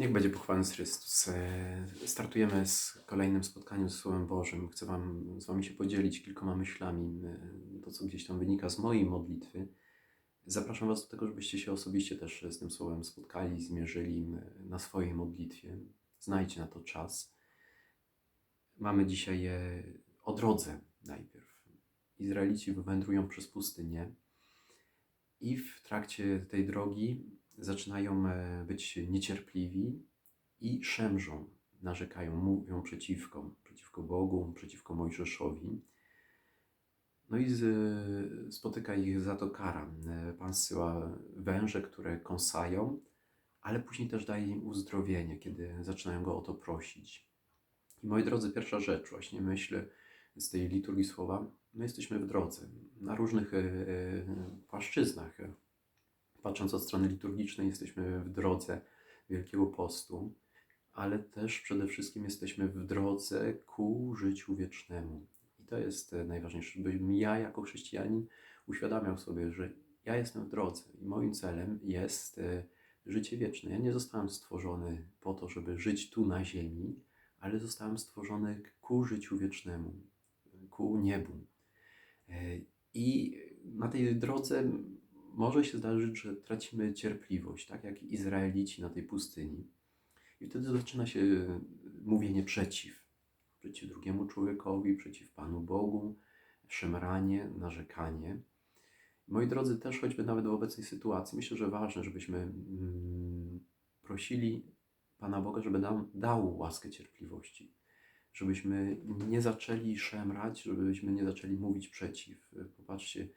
Niech będzie pochwalony Chrystus. E, Startujemy z kolejnym spotkaniem z Słowem Bożym. Chcę Wam z Wami się podzielić kilkoma myślami, e, to co gdzieś tam wynika z mojej modlitwy. Zapraszam Was do tego, żebyście się osobiście też z tym Słowem spotkali, zmierzyli na swojej modlitwie. Znajdźcie na to czas. Mamy dzisiaj e, o drodze najpierw. Izraelici wędrują przez pustynię i w trakcie tej drogi zaczynają e, być niecierpliwi i szemrzą, narzekają, mówią przeciwko, przeciwko Bogu, przeciwko Mojżeszowi. No i z, spotyka ich za to kara. E, Pan zsyła węże, które kąsają, ale później też daje im uzdrowienie, kiedy zaczynają go o to prosić. I moi drodzy, pierwsza rzecz, właśnie myślę z tej liturgii słowa, my jesteśmy w drodze, na różnych e, płaszczyznach. Patrząc od strony liturgicznej, jesteśmy w drodze Wielkiego Postu, ale też przede wszystkim jesteśmy w drodze ku życiu wiecznemu. I to jest e, najważniejsze, żebym ja jako chrześcijanin uświadamiał sobie, że ja jestem w drodze i moim celem jest e, życie wieczne. Ja nie zostałem stworzony po to, żeby żyć tu na ziemi, ale zostałem stworzony ku życiu wiecznemu, ku niebu. E, I na tej drodze może się zdarzyć, że tracimy cierpliwość, tak jak Izraelici na tej pustyni. I wtedy zaczyna się mówienie przeciw. Przeciw drugiemu człowiekowi, przeciw Panu Bogu, szemranie, narzekanie. Moi drodzy, też choćby nawet w obecnej sytuacji, myślę, że ważne, żebyśmy mm, prosili Pana Boga, żeby nam dał łaskę cierpliwości. Żebyśmy nie zaczęli szemrać, żebyśmy nie zaczęli mówić przeciw. Popatrzcie,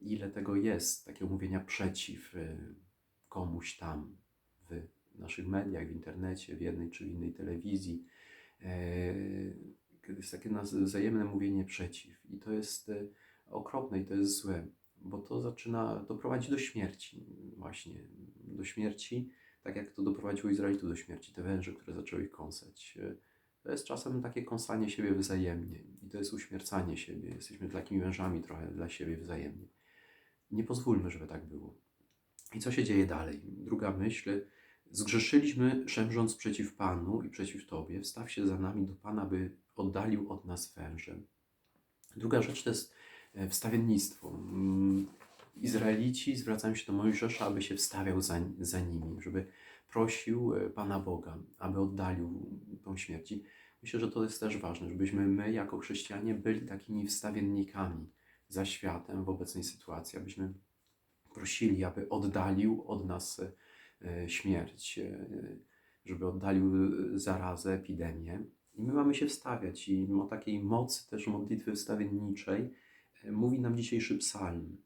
ile tego jest, takiego mówienia przeciw y, komuś tam w naszych mediach, w internecie, w jednej czy innej telewizji. E, jest takie wzajemne mówienie przeciw. I to jest e, okropne i to jest złe, bo to zaczyna doprowadzić do śmierci, właśnie do śmierci, tak jak to doprowadziło Izraelitów do śmierci, te węże, które zaczęły ich kąsać. E, To jest czasem takie kąsanie siebie wzajemnie i to jest uśmiercanie siebie. Jesteśmy takimi wężami trochę dla siebie wzajemnie. Nie pozwólmy, żeby tak było. I co się dzieje dalej? Druga myśl. Zgrzeszyliśmy, szemrząc przeciw Panu i przeciw Tobie. Wstaw się za nami do Pana, by oddalił od nas węże. Druga rzecz to jest e, wstawiennictwo. Mm, Izraelici zwracają się do Mojżesza, aby się wstawiał za, za nimi, żeby prosił e, Pana Boga, aby oddalił tą śmierć. Myślę, że to jest też ważne, żebyśmy my jako chrześcijanie byli takimi wstawiennikami za światem w obecnej sytuacji, abyśmy prosili, aby oddalił od nas e, śmierć, e, żeby oddalił zarazę, epidemię. I my mamy się wstawiać i o takiej mocy też modlitwy wstawienniczej e, mówi nam dzisiejszy psalm.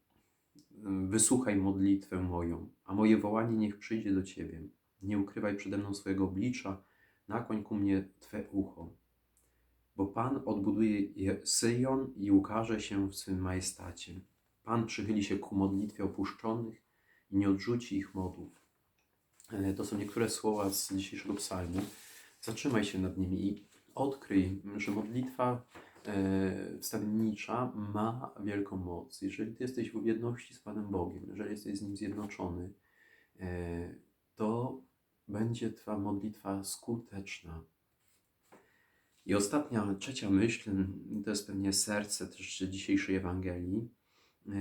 Wysłuchaj modlitwę moją, a moje wołanie niech przyjdzie do Ciebie. Nie ukrywaj przede mną swojego oblicza, nakłoń ku mnie Twe ucho. Bo Pan odbuduje je- Syjon i ukaże się w swym majestacie. Pan przychyli się ku modlitwie opuszczonych i nie odrzuci ich modłów. E, To są niektóre słowa z dzisiejszego psalmu. Zatrzymaj się nad nimi i odkryj, że modlitwa e, wstawiennicza ma wielką moc. Jeżeli Ty jesteś w jedności z Panem Bogiem, jeżeli jesteś z Nim zjednoczony, e, to będzie Twoja modlitwa skuteczna. I ostatnia, trzecia myśl, to jest pewnie serce też dzisiejszej Ewangelii, e,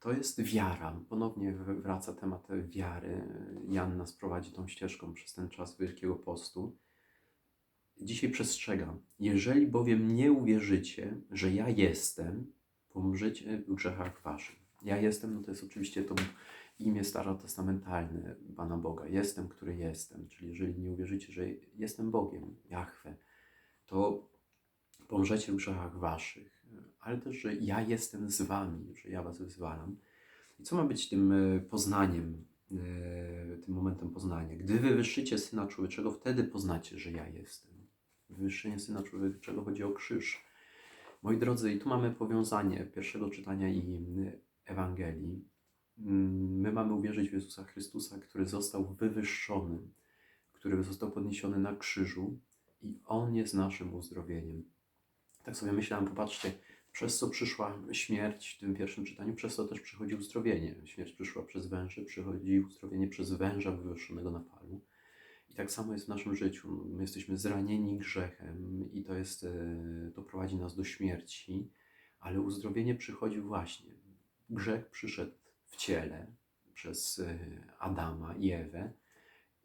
to jest wiara. Ponownie wraca temat wiary. Jan nas prowadzi tą ścieżką przez ten czas Wielkiego Postu. Dzisiaj przestrzegam. Jeżeli bowiem nie uwierzycie, że ja jestem, pomrzecie w grzechach waszych. Ja jestem, no to jest oczywiście to imię starotestamentalne Pana Boga. Jestem, który jestem. Czyli jeżeli nie uwierzycie, że jestem Bogiem, Jahwe, to pomrzecie w grzechach waszych. Ale też, że ja jestem z wami, że ja was wyzwalam. I co ma być tym e, poznaniem, e, tym momentem poznania? Gdy wywyższycie Syna Człowieczego, wtedy poznacie, że ja jestem. Wywyższenie Syna Człowieczego chodzi o krzyż. Moi drodzy, i tu mamy powiązanie pierwszego czytania i Ewangelii. My mamy uwierzyć w Jezusa Chrystusa, który został wywyższony, który został podniesiony na krzyżu i On jest naszym uzdrowieniem. Tak sobie myślałem, popatrzcie, przez co przyszła śmierć w tym pierwszym czytaniu, przez to też przychodzi uzdrowienie. Śmierć przyszła przez węże, przychodzi uzdrowienie przez węża wywyższonego na palu. I tak samo jest w naszym życiu. My jesteśmy zranieni grzechem i to jest, e, to prowadzi nas do śmierci, ale uzdrowienie przychodzi właśnie. Grzech przyszedł w ciele przez e, Adama i Ewę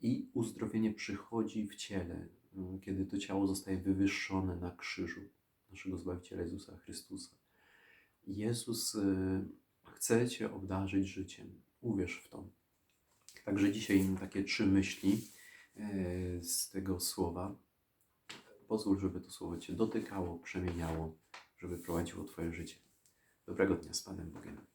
i uzdrowienie przychodzi w ciele, kiedy to ciało zostaje wywyższone na krzyżu naszego Zbawiciela Jezusa Chrystusa. Jezus e, chce Cię obdarzyć życiem. Uwierz w to. Także dzisiaj takie trzy myśli e, z tego słowa. Pozwól, żeby to słowo Cię dotykało, przemieniało, żeby prowadziło Twoje życie. Dobrego dnia z Panem Bogiem.